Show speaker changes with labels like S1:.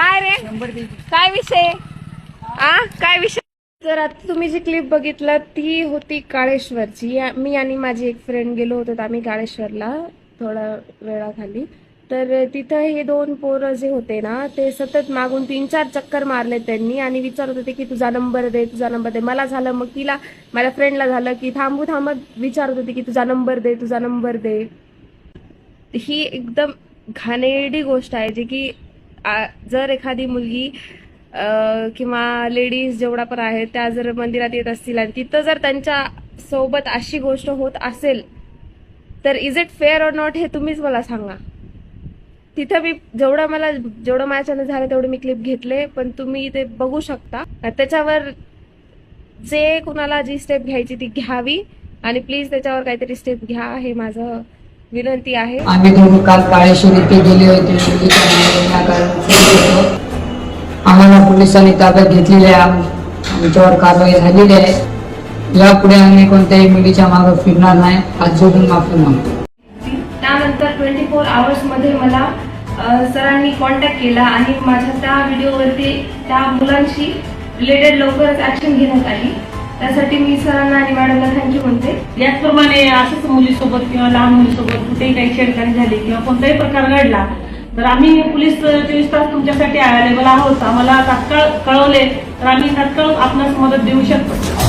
S1: Number दे.
S2: काय विषय? आ? काय विषय? तर आता तुम्ही जी क्लिप बघितलं ती होती काळेश्वरची. मी आणि माझी एक फ्रेंड गेलो होतो तर आम्ही काळेश्वरला थोडा वेळाखाली. तर तिथं हे दोन पोरं जे होते ना ते सतत मागून तीन चार चक्कर मारले त्यांनी आणि विचारत होते की तुझा नंबर दे तुझा नंबर दे. मला झालं मग तिला माझ्या फ्रेंडला झालं की थांबू थांबत. विचारत होते की तुझा नंबर दे तुझा नंबर दे. ही एकदम घाणेरडी गोष्ट आहे जी की जर एखादी मुलगी किंवा लेडीज जेवढा पण आहेत त्या जर मंदिरात येत असतील आणि तिथं जर त्यांच्यासोबत अशी गोष्ट होत असेल तर is it fair or not हे तुम्हीच मला सांगा. तिथं मी जेवढं मला जेवढं माझ्याच्यानं झालं तेवढं मी क्लिप घेतले पण तुम्ही ते बघू शकता. त्याच्यावर जे कुणाला जी स्टेप घ्यायची ती घ्यावी. आणि प्लीज त्याच्यावर काहीतरी स्टेप घ्या हे माझं विनंती आहे.
S3: आम्ही दोघं काल काळेश्वर इथे गेले होते. मुलीच्या कारण. आम्हाला पोलिसांनी ताब्यात घेतलेली आहे. आम- आमच्यावर कारवाई झालेली आहे. यापुढे आम्ही कोणत्याही मुलीच्या मागे फिरणार नाही. हात जोडून माफी मागतो.
S2: त्यानंतर ट्वेंटी फोर आवर्समध्ये मला अ, सरांनी कॉन्टॅक्ट केला आणि माझ्या त्या व्हिडिओवरती त्या मुलांशी रिलेटेड लवकरच ऍक्शन घेण्यात आली. त्यासाठी मी सरांना आणि मॅडमला थँक्यू म्हणते.
S1: याचप्रमाणे असंच मुलीसोबत किंवा लहान मुलीसोबत कुठेही काही छेडखानी झाली किंवा कोणताही प्रकार घडला तर आम्ही पोलीस चोवीस तास तुमच्यासाठी अवेलेबल आहोत. आम्हाला तात्काळ कळवले तर आम्ही तात्काळ आपणास मदत देऊ शकतो.